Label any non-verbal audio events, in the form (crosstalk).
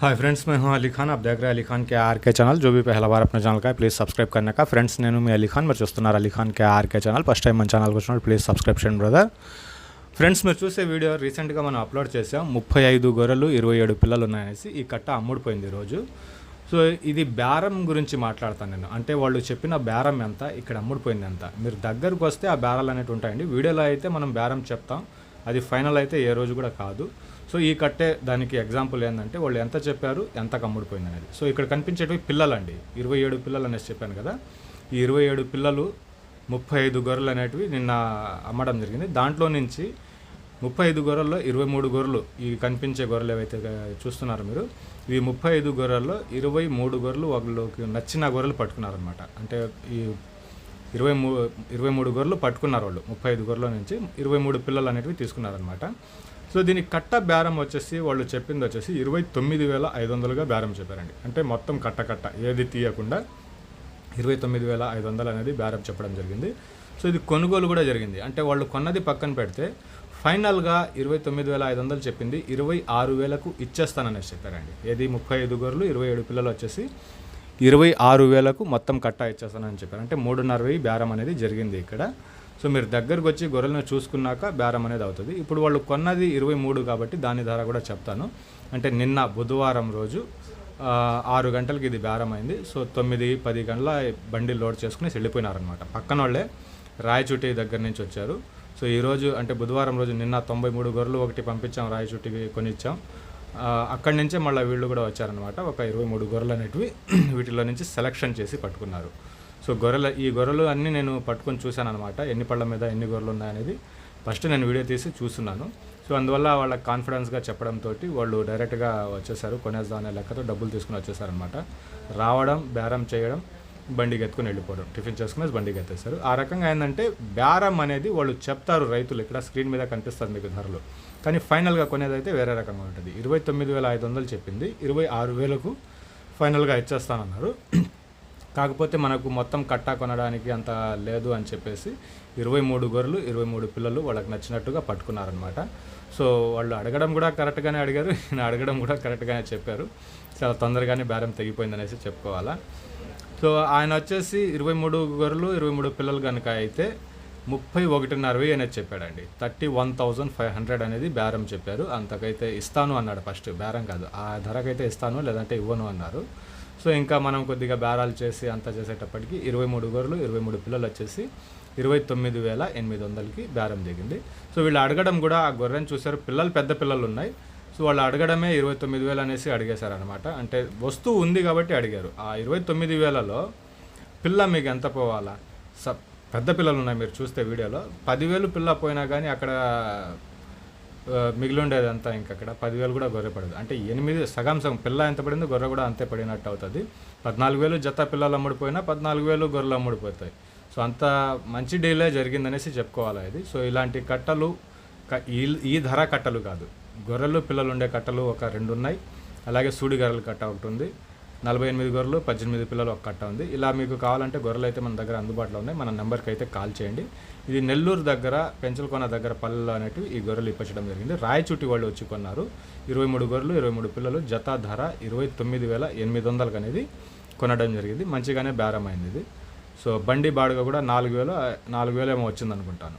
Hi friends मैं हूं अली खान आप देख रहे हैं अली खान के आर के चैनल जो भी पहला बार अपने ఛానల్ का है ప్లీజ్ సబ్స్క్రైబ్ करने का ఫ్రెండ్స్ నేను మీ అలీ ఖాన్ మీరు చూస్తున్నారు Ali Khan K RK channel first time మన ఛానల్కి వచ్చినప్పుడు ప్లీజ్ సబ్స్క్రైబ్ చేయండి బ్రదర్ ఫ్రెండ్స్ మీరు చూసే వీడియో రీసెంట్గా మనం అప్లోడ్ చేసాం ముప్పై ఐదు గొర్రెలు ఇరవై ఏడు పిల్లలు ఉన్నాయనేసి ఈ కట్ట అమ్ముడుపోయింది ఈరోజు సో ఇది బేరం గురించి మాట్లాడతాను నేను అంటే వాళ్ళు చెప్పిన బేరం ఎంత ఇక్కడ అమ్ముడుపోయింది ఎంత మీరు దగ్గరకు వస్తే ఆ బేరాలు అనేవి ఉంటాయండి వీడియోలో అయితే మనం బేరం చెప్తాం అది ఫైనల్ అయితే ఏ రోజు కూడా కాదు సో ఈ కట్టే దానికి ఎగ్జాంపుల్ ఏంటంటే వాళ్ళు ఎంత చెప్పారు ఎంత కమ్ముడిపోయింది అనేది. సో ఇక్కడ కనిపించేటివి పిల్లలండి. ఇరవై ఏడు పిల్లలు అనేసి చెప్పాను కదా. ఈ ఇరవై ఏడు పిల్లలు ముప్పై ఐదు గొర్రెలు అనేటివి నిన్న అమ్మడం జరిగింది. దాంట్లో నుంచి ముప్పై ఐదు గొర్రెల్లో ఇరవై మూడు గొర్రెలు ఈ కనిపించే గొర్రెలు ఏవైతే చూస్తున్నారో మీరు ఈ ముప్పై ఐదు గొర్రెల్లో ఇరవై మూడు గొర్రెలు వాళ్ళకి నచ్చిన గొర్రెలు పట్టుకున్నారనమాట అంటే ఈ ఇరవై మూ ఇరవై మూడు గొర్రెలు పట్టుకున్నారు వాళ్ళు. ముప్పై ఐదు గొర్రెల నుంచి ఇరవై మూడు పిల్లలు అనేటివి తీసుకున్నారనమాట సో దీనికి కట్ట బేరం వచ్చేసి వాళ్ళు చెప్పింది వచ్చేసి ఇరవై తొమ్మిది వేల ఐదు వందలుగా బేరం చెప్పారండి. అంటే మొత్తం కట్ట కట్ట ఏది తీయకుండా ఇరవై తొమ్మిది వేల ఐదు వందలు అనేది బేరం చెప్పడం జరిగింది. సో ఇది కొనుగోలు కూడా జరిగింది. అంటే వాళ్ళు కొన్నది పక్కన పెడితే ఫైనల్గా ఇరవై తొమ్మిది వేల ఐదు వందలు చెప్పింది ఇరవై ఆరు వేలకు ఇచ్చేస్తాననేసి చెప్పారండి. ఏది ముప్పై ఐదు గొర్రెలు ఇరవై ఏడు పిల్లలు వచ్చేసి ఇరవై ఆరు వేలకు మొత్తం కట్ట ఇచ్చేస్తానని చెప్పారు. అంటే మూడున్నర వెయ్యి బేరం అనేది జరిగింది ఇక్కడ. సో మీరు దగ్గరకు వచ్చి గొర్రెలను చూసుకున్నాక బేరం అనేది అవుతుంది. ఇప్పుడు వాళ్ళు కొన్నది ఇరవై మూడు కాబట్టి దాని ధర కూడా చెప్తాను. అంటే నిన్న బుధవారం రోజు ఆరు గంటలకి ఇది బేరం అయింది. సో తొమ్మిది పది గంటల బండి లోడ్ చేసుకుని వెళ్ళిపోయినారనమాట పక్కన వాళ్ళే రాయచుటి దగ్గర నుంచి వచ్చారు. సో ఈరోజు అంటే బుధవారం రోజు నిన్న తొంభై మూడు గొర్రెలు ఒకటి పంపించాం రాయచుటికి కొనిచ్చాం. అక్కడి నుంచే మళ్ళీ వీళ్ళు కూడా వచ్చారనమాట ఒక ఇరవై మూడు గొర్రెలు అనేటివి (clears throat) వీటిలో నుంచి సెలెక్షన్ చేసి పట్టుకున్నారు. సో గొర్రెల ఈ గొర్రెలు అన్నీ నేను పట్టుకొని చూశాను అనమాట ఎన్ని పళ్ళ మీద ఎన్ని గొర్రెలు ఉన్నాయనేది ఫస్ట్ నేను వీడియో తీసి చూస్తున్నాను. సో అందువల్ల వాళ్ళ కాన్ఫిడెన్స్గా చెప్పడంతో వాళ్ళు డైరెక్ట్గా వచ్చేసారు కొనేద్దాం అనే లెక్కతో డబ్బులు తీసుకుని వచ్చేసారనమాట రావడం బేరం చేయడం బండికి ఎత్తుకుని వెళ్ళిపోవడం టిఫిన్ చేసుకుని బండికి ఎత్తేస్తారు ఆ రకంగా ఏంటంటే బేరం అనేది వాళ్ళు చెప్తారు రైతులు ఇక్కడ స్క్రీన్ మీద కనిపిస్తారు మీకు ధరలు. కానీ ఫైనల్గా కొనేదైతే వేరే రకంగా ఉంటుంది. ఇరవై తొమ్మిది వేల ఐదు వందలు చెప్పింది. ఇరవై ఆరు వేలకు ఫైనల్గా ఇచ్చేస్తానన్నారు. కాకపోతే మనకు మొత్తం కట్టా కొనడానికి అంత లేదు అని చెప్పేసి ఇరవై మూడు గొర్రెలు ఇరవై మూడు పిల్లలు వాళ్ళకి నచ్చినట్టుగా పట్టుకున్నారనమాట సో వాళ్ళు అడగడం కూడా కరెక్ట్గానే అడిగారు నేను అడగడం కూడా కరెక్ట్గానే చెప్పారు. చాలా తొందరగానే బేరం తెగిపోయిందనేసి చెప్పుకోవాలా. సో ఆయన వచ్చేసి ఇరవై మూడు గొర్రెలు ఇరవై మూడు పిల్లలు కనుక అయితే ముప్పై ఒకటిన్నర వెయ్యి అనేది చెప్పాడండి. Thirty one thousand five hundred అనేది బేరం చెప్పారు. అంతకైతే ఇస్తాను అన్నాడు ఫస్ట్. బేరం కాదు. ఆ ధరకైతే ఇస్తాను లేదంటే ఇవ్వను అన్నారు. సో ఇంకా మనం కొద్దిగా బేరాలు చేసి అంతా చేసేటప్పటికి ఇరవై మూడు గొర్రెలు ఇరవై మూడు పిల్లలు వచ్చేసి ఇరవై తొమ్మిది వేల ఎనిమిది వందలకి బేరం దిగింది. సో వీళ్ళు అడగడం కూడా ఆ గొర్రెని చూసారు పిల్లలు పెద్ద పిల్లలు ఉన్నాయి. సో వాళ్ళు అడగడమే ఇరవై తొమ్మిది వేలు అనేసి అడిగేశారనమాట అంటే వస్తువు ఉంది కాబట్టి అడిగారు. ఆ ఇరవై తొమ్మిది వేలలో పిల్ల మీకు ఎంత పోవాలా? స పెద్ద పిల్లలు ఉన్నాయి మీరు చూస్తే వీడియోలో. పదివేలు పిల్ల పోయినా కానీ అక్కడ మిగిలి ఉండేది అంతా ఇంక అక్కడ. పదివేలు కూడా గొర్రె పడదు. అంటే ఎనిమిది సగం సగం పిల్ల ఎంత పడిందో గొర్రె కూడా అంతే పడినట్టు అవుతుంది. పద్నాలుగు వేలు జత పిల్లలు అమ్ముడిపోయినా పద్నాలుగు వేలు గొర్రెలు అమ్ముడిపోతాయి. సో అంత మంచి డీలే జరిగిందనేసి చెప్పుకోవాలి ఇది. సో ఇలాంటి కట్టలు ఈ ఈ ధర కట్టలు కాదు. గొర్రెలు పిల్లలు ఉండే కట్టలు ఒక రెండు ఉన్నాయి అలాగే సూడి కట్ట ఒకటి ఉంది. నలభై ఎనిమిది గొర్రెలు పద్దెనిమిది పిల్లలు ఒక కట్ట ఉంది. ఇలా మీకు కావాలంటే గొర్రెలు అయితే మన దగ్గర అందుబాటులో ఉన్నాయి. మన నెంబర్కి అయితే కాల్ చేయండి. ఇది నెల్లూరు దగ్గర పెంచలకోన దగ్గర పల్లెలు అనేటివి ఈ గొర్రెలు ఇప్పించడం జరిగింది. రాయచుట్టి వాళ్ళు వచ్చి కొన్నారు. ఇరవై మూడు గొర్రెలు ఇరవై మూడు పిల్లలు జత ధర ఇరవై తొమ్మిది వేల ఎనిమిది వందలకు అనేది కొనడం జరిగింది. మంచిగానే బేరమైంది ఇది. సో బండి బాడుగ కూడా నాలుగు వేలు నాలుగు వేలు ఏమో వచ్చింది అనుకుంటాను